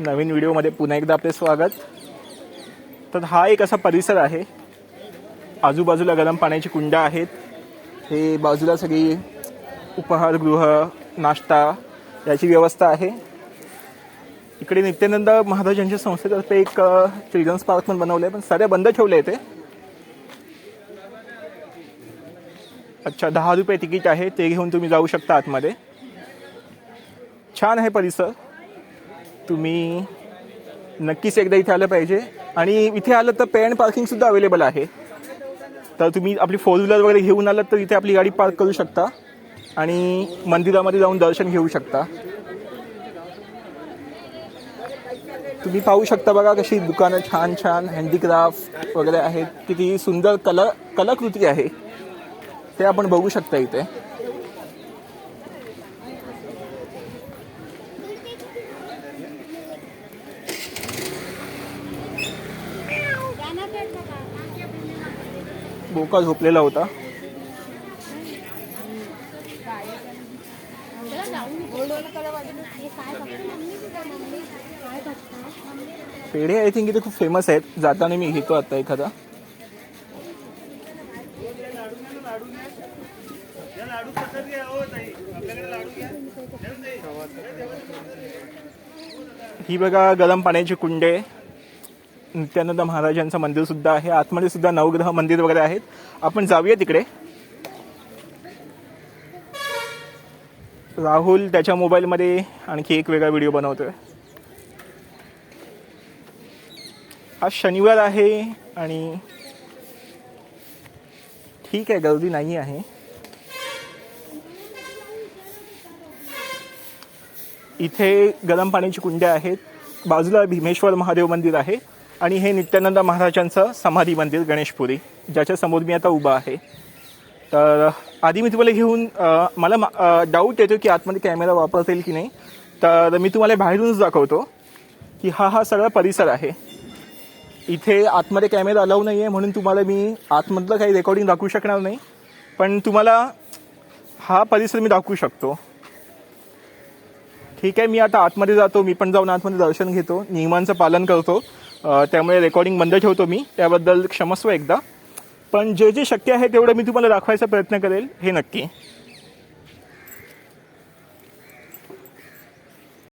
नवीन व्हिडिओमध्ये पुन्हा एकदा आपले स्वागत. तर हा एक असा परिसर आहे. आजूबाजूला गरम पाण्याची कुंड आहेत. हे बाजूला सगळी उपहारगृह नाश्ता याची व्यवस्था आहे. इकडे नित्यानंद महाराजांच्या संस्थेतर्फे एक चिल्ड्रन्स पार्क पण बनवलं आहे पण साऱ्या बंद ठेवलं आहे ते अच्छा दहा रुपये तिकीट आहे ते घेऊन तुम्ही जाऊ शकता आतमध्ये. छान आहे परिसर. तुम्ही नक्कीच एकदा इथे आलं पाहिजे. आणि इथे आलं तर पे अँड पार्किंगसुद्धा अवेलेबल आहे. तर तुम्ही आपली फोर व्हीलर वगैरे घेऊन आलात तर इथे आपली गाडी पार्क करू शकता. आणि मंदिरामध्ये जाऊन दर्शन घेऊ शकता. तुम्ही पाहू शकता बघा कशी दुकानं छान छान हँडीक्राफ्ट वगैरे आहेत. किती सुंदर कला कलाकृती आहे. ते आपण बघू शकता इथे. बोका झोपलेला होता. पेढे आय थिंक इथे खूप फेमस आहेत. जाताना मी घेतो आता एखादा. ही बघा गरम पाण्याची कुंडे. नित्यानंद महाराजांचं मंदिर सुद्धा आहे. आतमध्ये सुद्धा नवग्रह मंदिर वगैरे आहेत. आपण जाऊया तिकडे. राहुल त्याच्या मोबाईलमध्ये आणखी एक वेगळा व्हिडिओ बनवतोय. आज शनिवार आहे आणि ठीक आहे गर्दी नाही आहे. इथे गरम पाण्याची कुंड्या आहेत. बाजूला भीमेश्वर महादेव मंदिर आहे. आणि हे नित्यानंद महाराजांचं समाधी मंदिर गणेशपुरी ज्याच्या समोर मी आता उभा आहे. तर आधी मी तुम्हाला घेऊन मला डाऊट येतो की आतमध्ये कॅमेरा वापरता येईल की नाही. तर मी तुम्हाला बाहेरूनच दाखवतो की हा हा सगळा परिसर आहे. इथे आतमध्ये कॅमेरा अलाव नाही आहे म्हणून तुम्हाला मी आतमधलं काही रेकॉर्डिंग दाखवू शकणार नाही. पण तुम्हाला हा परिसर मी दाखवू शकतो. ठीक आहे मी आता आतमध्ये जातो. मी पण जाऊन आतमध्ये दर्शन घेतो. नियमांचं पालन करतो. त्यामुळे रेकॉर्डिंग बंद ठेवतो मी. त्याबद्दल क्षमस्व एकदा. पण जे जे शक्य आहे तेवढं मी तुम्हाला दाखवायचा प्रयत्न करेल. हे नक्की.